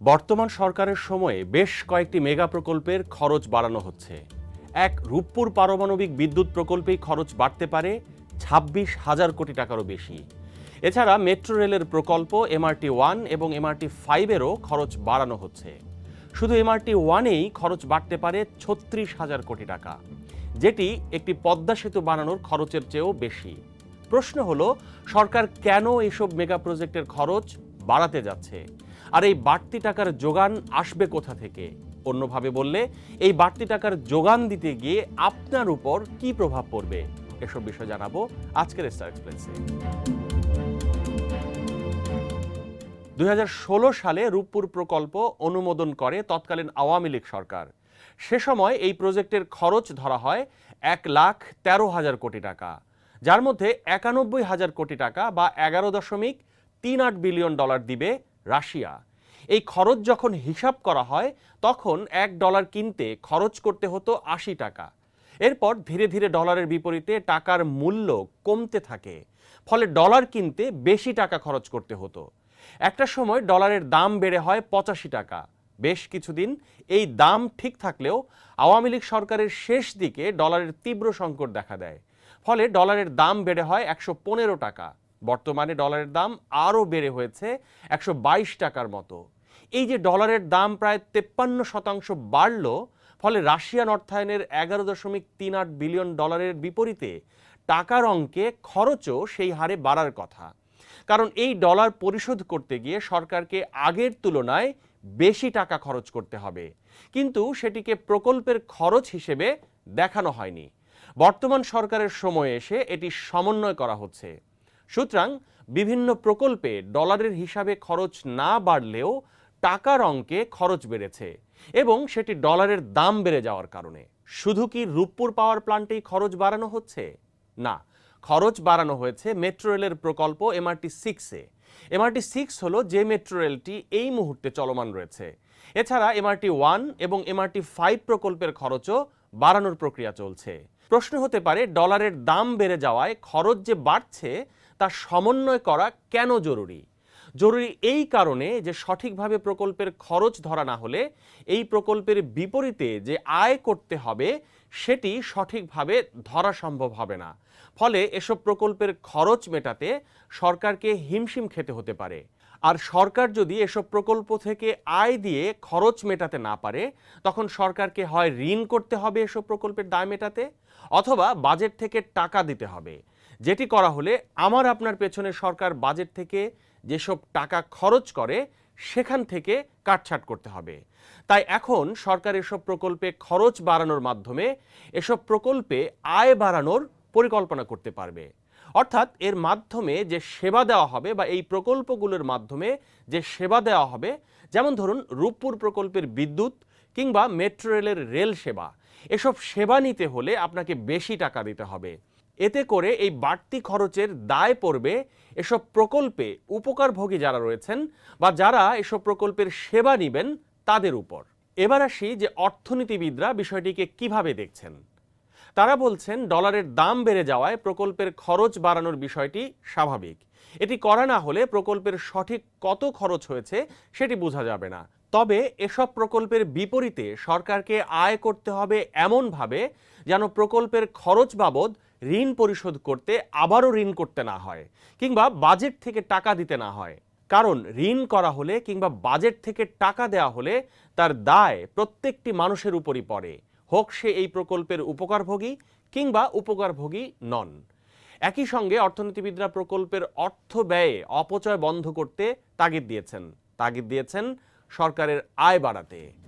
বর্তমান সরকারের সময়ে বেশ কয়েকটি মেগা প্রকল্পের খরচ বাড়ানো হচ্ছে। এক রূপপুর পারমাণবিক বিদ্যুৎ প্রকল্পেই খরচ বাড়তে পারে ছাব্বিশ হাজার কোটি টাকারও বেশি। এছাড়া মেট্রো রেলের প্রকল্প এমআরটি ওয়ান এবং এমআরটি ফাইভেরও খরচ বাড়ানো হচ্ছে। শুধু এমআরটি ওয়ানেই খরচ বাড়তে পারে ছত্রিশ হাজার কোটি টাকা, যেটি একটি পদ্মা সেতু বানানোর খরচের চেয়েও বেশি। প্রশ্ন হলো, সরকার কেন এসব মেগা প্রজেক্টের খরচ বাড়াতে যাচ্ছে? আর এই বাড়তি টাকার যোগান আসবে কোথা থেকে? অন্যভাবে বললে, এই বাড়তি টাকার যোগান দিতে গিয়ে আপনার উপর কি প্রভাব পড়বে? এসব বিষয় জানাব আজকের স্টার এক্সপ্রেসে দুই সালে রূপপুর প্রকল্প অনুমোদন করে তৎকালীন আওয়ামী লীগ সরকার। সে সময় এই প্রজেক্টের খরচ ধরা হয় এক লাখ তেরো হাজার কোটি টাকা। যার মধ্যে একানব্বই হাজার কোটি টাকা বা এগারো দশমিক তিন আট বিলিয়ন ডলার দিবে রাশিয়া। এই খরচ যখন হিসাব করা হয়, তখন এক ডলার কিনতে খরচ করতে হতো আশি টাকা। এরপর ধীরে ধীরে ডলারের বিপরীতে টাকার মূল্য কমতে থাকে, ফলে ডলার কিনতে বেশি টাকা খরচ করতে হতো। একটা সময় ডলারের দাম বেড়ে হয় পঁচাশি টাকা। বেশ কিছুদিন এই দাম ঠিক থাকলেও আওয়ামী লীগ সরকারের শেষ দিকে ডলারের তীব্র সংকট দেখা দেয়, ফলে ডলারের দাম বেড়ে হয় একশো পনেরো টাকা। বর্তমানে ডলারের দাম আরও বেড়ে হয়েছে একশো বাইশ টাকার মতো। এই যে ডলারের দাম প্রায় তেপ্পান্ন শতাংশ বাড়ল, ফলে রাশিয়ান অর্থায়নের এগারো দশমিক তিন আট বিলিয়ন ডলারের বিপরীতে টাকার অঙ্কে খরচও সেই হারে বাড়ার কথা। কারণ এই ডলার পরিশোধ করতে গিয়ে সরকারকে আগের তুলনায় বেশি টাকা খরচ করতে হবে। কিন্তু সেটিকে প্রকল্পের খরচ হিসেবে দেখানো হয়নি। বর্তমান সরকারের সময়ে এসে এটি সমন্বয় করা হচ্ছে। সুতরাং বিভিন্ন প্রকল্পে ডলারের হিসাবে খরচ না বাড়লেও টাকার অঙ্কে খরচ বেড়েছে এবং সেটি ডলারের দাম বেড়ে যাওয়ার কারণে। শুধু কি রূপপুর পাওয়ার প্লান্টেই খরচ বাড়ানো হচ্ছে? না, খরচ বাড়ানো হয়েছে মেট্রো রেলের প্রকল্প এমআরটি সিক্সে। এমআরটি সিক্স হলো যে মেট্রো রেলটি এই মুহূর্তে চলমান রয়েছে। এছাড়া এমআরটি ওয়ান এবং এমআরটি ফাইভ প্রকল্পের খরচও বাড়ানোর প্রক্রিয়া চলছে। প্রশ্ন হতে পারে, ডলারের দাম বেড়ে যাওয়ায় খরচ যে বাড়ছে তা সমন্বয় করা কেন জরুরি? জরুরি এই কারণে যে সঠিকভাবে প্রকল্পের খরচ ধরা না হলে এই প্রকল্পের বিপরীতে যে আয় করতে হবে, সেটি সঠিকভাবে ধরা সম্ভব হবে না। ফলে এসব প্রকল্পের খরচ মেটাতে সরকারকে হিমশিম খেতে হতে পারে। আর সরকার যদি এসব প্রকল্প থেকে আয় দিয়ে খরচ মেটাতে না পারে, তখন সরকারকে হয় ঋণ করতে হবে এসব প্রকল্পের দায় মেটাতে, অথবা বাজেট থেকে টাকা দিতে হবে। যেটি করা হলে আমার আপনার পেছনে সরকার বাজেট থেকে যেসব টাকা খরচ করে, সেখান থেকে কাটছাট করতে হবে। তাই এখন সরকার এসব প্রকল্পে খরচ বাড়ানোর মাধ্যমে এসব প্রকল্পে আয় বাড়ানোর পরিকল্পনা করতে পারবে। অর্থাৎ এর মাধ্যমে যে সেবা দেওয়া হবে বা এই প্রকল্পগুলোর মাধ্যমে যে সেবা দেওয়া হবে, যেমন ধরুন রূপপুর প্রকল্পের বিদ্যুৎ কিংবা মেট্রো রেলের রেল সেবা, এসব সেবা নিতে হলে আপনাকে বেশি টাকা দিতে হবে। এতে করে এই বাড়তি খরচের দায় পড়বে এসব প্রকল্পে উপকারভোগী যারা রয়েছেন বা যারা এসব প্রকল্পের সেবা নেবেন তাদের উপর। এবার আসি যে অর্থনীতিবিদরা বিষয়টিকে কীভাবে দেখছেন। তারা বলছেন, ডলারের দাম বেড়ে যাওয়ায় প্রকল্পের খরচ বাড়ানোর বিষয়টি স্বাভাবিক। এটি করা না হলে প্রকল্পের সঠিক কত খরচ হয়েছে সেটি বোঝা যাবে না। তবে এসব প্রকল্পের বিপরীতে সরকারকে আয় করতে হবে এমনভাবে যেন প্রকল্পের খরচ বাবদ ঋণ পরিশোধ করতে আবারও ঋণ করতে না হয় কিংবা বাজেট থেকে টাকা দিতে না হয়। কারণ ঋণ করা হলে কিংবা বাজেট থেকে টাকা দেওয়া হলে তার দায় প্রত্যেকটি মানুষের উপরই পড়ে। হোক সে এই প্রকল্পের উপকারভোগী কিংবা উপকারভোগী নন। একই সঙ্গে অর্থনীতিবিদরা প্রকল্পের অর্থ ব্যয়ে অপচয় বন্ধ করতে তাগিদ দিয়েছেন। তাগিদ দিয়েছেন সরকারের আয় বাড়াতে।